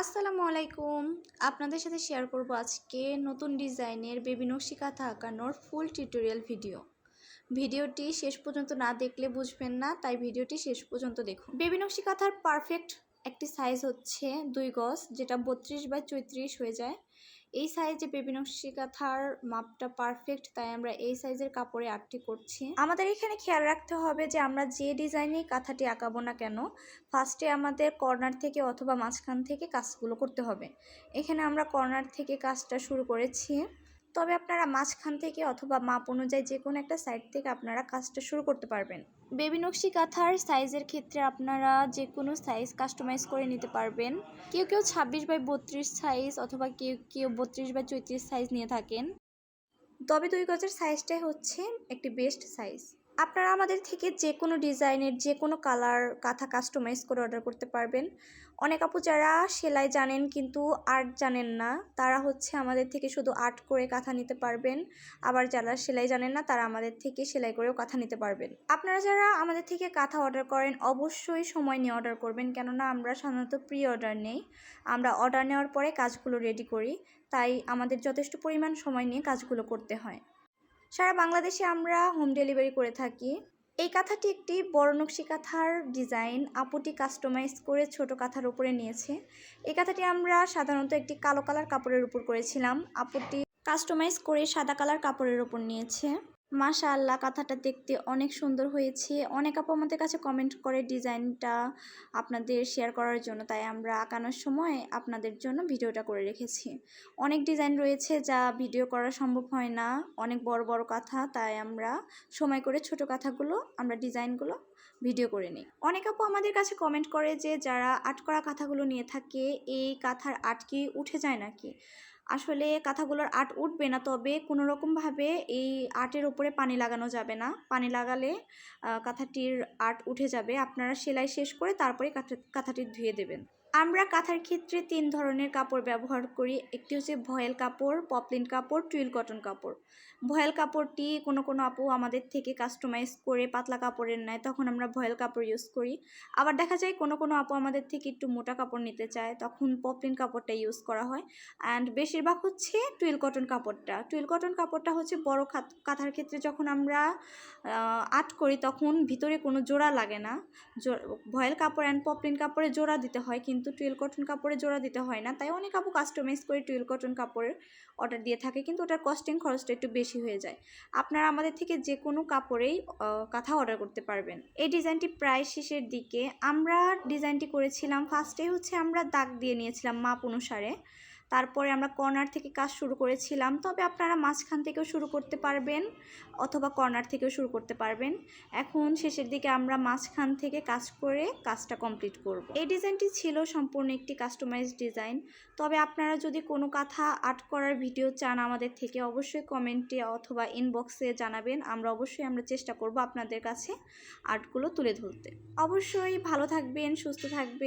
আসসালামু আলাইকুম। আপনাদের সাথে শেয়ার করব আজকে নতুন ডিজাইনের বেবি নকশি কাঁথা আঁকানোর ফুল টিউটোরিয়াল ভিডিও ভিডিওটি শেষ পর্যন্ত না দেখলে বুঝবেন না, তাই ভিডিওটি শেষ পর্যন্ত দেখুন। বেবি নকশি কাঁথার পারফেক্ট একটি সাইজ হচ্ছে দুই গজ, যেটা বত্রিশ বাই চৈত্রিশ হয়ে যায়। এই সাইজে বেবি নকশি কাঁথার মাপটা পারফেক্ট তাই আমরা এই সাইজের কাপড়ে আটটি করছি। আমাদের এখানে খেয়াল রাখতে হবে যে আমরা যে ডিজাইনে কাঁথাটি আঁকাবো না কেন ফার্স্টে আমাদের কর্নার থেকে অথবা মাঝখান থেকে কাজগুলো করতে হবে। এখানে আমরা কর্নার থেকে কাজটা শুরু করেছি। তবে আপনারা মাঝখান থেকে অথবা মাপ অনুযায়ী যে কোনো একটা সাইড থেকে আপনারা কাজটা শুরু করতে পারবেন। বেবি নকশি কাঁথার সাইজের ক্ষেত্রে আপনারা যে কোনো সাইজ কাস্টমাইজ করে নিতে পারবেন। কেউ কেউ ছাব্বিশ বাই বত্রিশ সাইজ অথবা কেউ কেউ বত্রিশ বাই চৌত্রিশ সাইজ নিয়ে থাকেন। তবে দুই গজের সাইজটাই হচ্ছে একটি বেস্ট সাইজ আপনারা আমাদের থেকে যে কোনো ডিজাইনের যে কোনো কালার কাঁথা কাস্টমাইজ করে অর্ডার করতে পারবেন। অনেক আপু যারা সেলাই জানেন কিন্তু আর্ট জানেন না, তারা হচ্ছে আমাদের থেকে শুধু আর্ট করে কাঁথা নিতে পারবেন। আবার যারা সেলাই জানেন না, তারা আমাদের থেকে সেলাই করেও কাঁথা নিতে পারবেন। আপনারা যারা আমাদের থেকে কাঁথা অর্ডার করেন, অবশ্যই সময় নিয়ে অর্ডার করবেন। কেননা আমরা সাধারণত প্রি অর্ডার নেই। আমরা অর্ডার নেওয়ার পরে কাজগুলো রেডি করি। তাই আমাদের যথেষ্ট পরিমাণ সময় নিয়ে কাজগুলো করতে হয়। সারা বাংলাদেশে আমরা হোম ডেলিভারি করে থাকি। এই কাঁথাটি একটি বড় কাঁথার ডিজাইন আপুটি কাস্টমাইজ করে ছোট কাঁথার উপরে নিয়েছে। এই কাঁথাটি আমরা সাধারণত একটি কালো কালার কাপড়ের উপর করেছিলাম। আপুটি কাস্টমাইজ করে সাদা কালার কাপড়ের উপর নিয়েছে। মাশা আল্লাহ কাঁথাটা দেখতে অনেক সুন্দর হয়েছে। অনেক আপু আমাদের কাছে কমেন্ট করে ডিজাইনটা আপনাদের শেয়ার করার জন্য, তাই আমরা আঁকানোর সময় আপনাদের জন্য ভিডিওটা করে রেখেছি। অনেক ডিজাইন রয়েছে যা ভিডিও করা সম্ভব হয় না, অনেক বড় বড় কাঁথা, তাই আমরা সময় করে ছোট কাঁথাগুলো, আমরা ডিজাইনগুলো ভিডিও করে নিই। অনেক আপু আমাদের কাছে কমেন্ট করে যে যারা আট করা কাঁথাগুলো নিয়ে থাকে, এই কাঁথার আট কি উঠে যায় নাকি? আসলে কাঁথাগুলোর আট উঠবে না, তবে কোনো রকমভাবে এই আটের ওপরে পানি লাগানো যাবে না। পানি লাগালে কাঁথাটির আট উঠে যাবে। আপনারা সেলাই শেষ করে তারপরে কাঁথাটি ধুয়ে দেবেন। আমরা কাঁথার ক্ষেত্রে তিন ধরনের কাপড় ব্যবহার করি। একটি হচ্ছে ভয়েল কাপড়, পপলিন কাপড় টুইল কটন কাপড়। ভয়েল কাপড়টি কোনো কোনো আপু আমাদের থেকে কাস্টমাইজ করে পাতলা কাপড়ের নেয়, তখন আমরা ভয়েল কাপড় ইউজ করি। আবার দেখা যায় কোনো কোনো আপু আমাদের থেকে একটু মোটা কাপড় নিতে চায়, তখন পপলিন কাপড়টা ইউজ করা হয়। অ্যান্ড বেশিরভাগ হচ্ছে টুইল কটন কাপড়টা। টুইল কটন কাপড়টা হচ্ছে বড় কাঁথার ক্ষেত্রে যখন আমরা আট করি, তখন ভিতরে কোনো জোড়া লাগে না। ভয়েল কাপড় অ্যান্ড পপলিন কাপড়ে জোড়া দিতে হয়, কিন্তু কিন্তু টুয়েল কটন কাপড়ে জোড়া দিতে হয় না। তাই অনেক আপু কাস্টমাইজ করে টুয়েল কটন কাপড়ের অর্ডার দিয়ে থাকে, কিন্তু ওটার কস্টিং খরচটা একটু বেশি হয়ে যায়। আপনারা আমাদের থেকে যে কোনো কাপড়েই কাঁথা অর্ডার করতে পারবেন। এই ডিজাইনটি প্রায় শেষের দিকে। আমরা ডিজাইনটি করেছিলাম ফার্স্টে হচ্ছে আমরা দাগ দিয়ে নিয়েছিলাম মাপ অনুসারে। তারপরে আমরা কর্নার থেকে কাজ শুরু করেছিলাম। তবে আপনারা মাঝখান থেকেও শুরু করতে পারবেন অথবা কর্নার থেকেও শুরু করতে পারবেন। এখন শেষের দিকে আমরা মাঝখান থেকে কাজ করে কাজটা কমপ্লিট করব। এই ডিজাইনটি ছিল সম্পূর্ণ একটি কাস্টমাইজ ডিজাইন তবে আপনারা যদি কোনো কথা আর্ট করার ভিডিও চান আমাদের থেকে, অবশ্যই কমেন্টে অথবা ইনবক্সে জানাবেন। আমরা অবশ্যই আমরা চেষ্টা করব আপনাদের কাছে আর্টগুলো তুলে ধরতে। অবশ্যই ভালো থাকবেন, সুস্থ থাকবেন।